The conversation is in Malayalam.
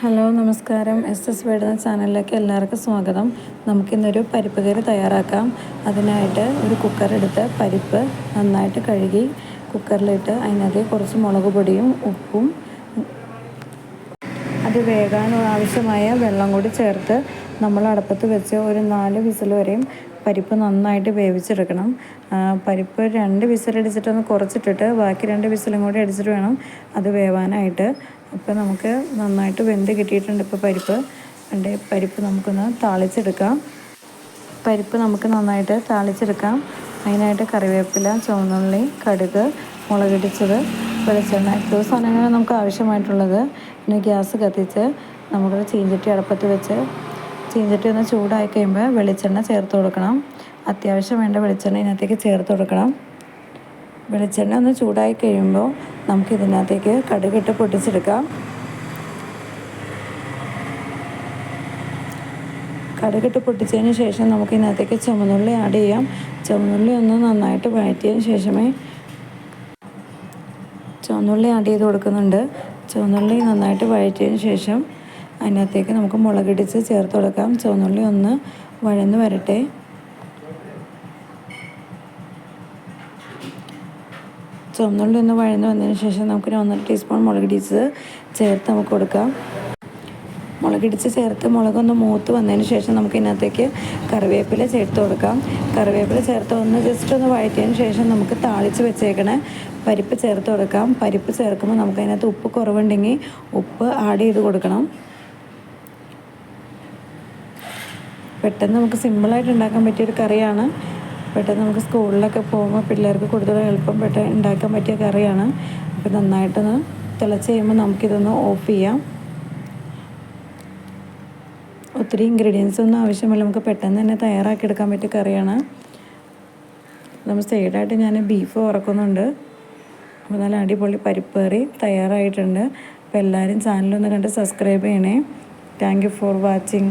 ഹലോ നമസ്കാരം. എസ് എസ് വേടുന്ന ചാനലിലേക്ക് എല്ലാവർക്കും സ്വാഗതം. നമുക്കിന്നൊരു പരിപ്പ് കറി തയ്യാറാക്കാം. അതിനായിട്ട് ഒരു കുക്കറെടുത്ത് പരിപ്പ് നന്നായിട്ട് കഴുകി കുക്കറിലിട്ട് അതിനകത്ത് കുറച്ച് മുളക് പൊടിയും ഉപ്പും അത് വേകാൻ ആവശ്യമായ വെള്ളം കൂടി ചേർത്ത് നമ്മൾ അടുപ്പത്ത് വെച്ച് ഒരു നാല് വിസിൽ വരെയും പരിപ്പ് നന്നായിട്ട് വേവിച്ചെടുക്കണം. പരിപ്പ് രണ്ട് വിസിലടിച്ചിട്ടൊന്ന് കുറച്ചിട്ടിട്ട് ബാക്കി രണ്ട് വിസിലും കൂടി അടിച്ചിട്ട് വേണം അത് വേവാനായിട്ട്. അപ്പോൾ നമുക്ക് നന്നായിട്ട് വെന്ത് കിട്ടിയിട്ടുണ്ട് ഇപ്പോൾ പരിപ്പ്. അതിന്റെ പരിപ്പ് നമുക്കൊന്ന് താളിച്ചെടുക്കാം. പരിപ്പ് നമുക്ക് നന്നായിട്ട് താളിച്ചെടുക്കാം. അതിനായിട്ട് കറിവേപ്പില ചുവന്നുള്ളി കടുക് മുളകിടിച്ചത് വെളിച്ചെണ്ണ ദിവസം അങ്ങനെ നമുക്ക് ആവശ്യമായിട്ടുള്ളത്. പിന്നെ ഗ്യാസ് കത്തിച്ച് നമുക്ക് ചീഞ്ചട്ടി അടുപ്പത്ത് വെച്ച് ചീഞ്ചട്ടി ഒന്ന് ചൂടായി കഴിയുമ്പോൾ വെളിച്ചെണ്ണ ചേർത്ത് കൊടുക്കണം. അത്യാവശ്യം വേണ്ട വെളിച്ചെണ്ണ ഇതിനകത്തേക്ക് ചേർത്ത് കൊടുക്കണം. വെളിച്ചെണ്ണ ഒന്ന് ചൂടായി കഴിയുമ്പോൾ നമുക്ക് ഇതിനകത്തേക്ക് കടുകിട്ട് പൊട്ടിച്ചെടുക്കാം. കടുകിട്ട് പൊട്ടിച്ചതിന് ശേഷം നമുക്ക് ഇതിനകത്തേക്ക് ചുമന്നുള്ളി ആഡ് ചെയ്യാം. ചുമന്നുള്ളി ഒന്ന് നന്നായിട്ട് വഴറ്റിയതിന് ശേഷമേ ചുവന്നുള്ളി ആഡ് ചെയ്ത് കൊടുക്കുന്നുണ്ട്. ചുവന്നുള്ളി നന്നായിട്ട് വഴറ്റിയതിന് ശേഷം അതിനകത്തേക്ക് നമുക്ക് മുളകിടിച്ച് ചേർത്ത് കൊടുക്കാം. ചുവന്നുള്ളി ഒന്ന് വഴന്ന് വരട്ടെ. ചുവന്നുള്ളി ഒന്ന് വഴന്ന് വന്നതിന് ശേഷം നമുക്ക് ഒന്നര ടീസ്പൂൺ മുളകിടിച്ച് ചേർത്ത് നമുക്ക് കൊടുക്കാം. മുളകിടിച്ച് ചേർത്ത് മുളകൊന്ന് മൂത്ത് വന്നതിന് ശേഷം നമുക്ക് ഇതിനകത്തേക്ക് കറിവേപ്പില ചേർത്ത് കൊടുക്കാം. കറിവേപ്പില ചേർത്ത് ഒന്ന് ജസ്റ്റ് ഒന്ന് വഴറ്റിയതിന് ശേഷം നമുക്ക് താളിച്ച് വെച്ചേക്കണ പരിപ്പ് ചേർത്ത് കൊടുക്കാം. പരിപ്പ് ചേർക്കുമ്പോൾ നമുക്ക് അതിനകത്ത് ഉപ്പ് കുറവുണ്ടെങ്കിൽ ഉപ്പ് ആഡ് ചെയ്ത് കൊടുക്കണം. പെട്ടെന്ന് നമുക്ക് സിമ്പിളായിട്ട് ഉണ്ടാക്കാൻ പറ്റിയൊരു കറിയാണ്. പെട്ടെന്ന് നമുക്ക് സ്കൂളിലൊക്കെ പോകുമ്പോൾ പിള്ളേർക്ക് കൂടുതൽ എളുപ്പം പെട്ടെന്ന് ഉണ്ടാക്കാൻ പറ്റിയ കറിയാണ്. അപ്പോൾ നന്നായിട്ടൊന്ന് തിളച്ച് കഴിയുമ്പോൾ നമുക്കിതൊന്ന് ഓഫ് ചെയ്യാം. ഒത്തിരി ഇൻഗ്രീഡിയൻസ് ഒന്നും ആവശ്യമില്ല. നമുക്ക് പെട്ടെന്ന് തന്നെ തയ്യാറാക്കി എടുക്കാൻ പറ്റിയ കറിയാണ്. നമ്മൾ സൈഡായിട്ട് ഞാൻ ബീഫ് ഉറക്കുന്നുണ്ട് അപ്പോൾ നല്ല അടിപൊളി പരിപ്പ് കറി തയ്യാറായിട്ടുണ്ട്. അപ്പോൾ എല്ലാവരും ചാനലൊന്ന് കണ്ട് സബ്സ്ക്രൈബ് ചെയ്യണേ. Thank you for watching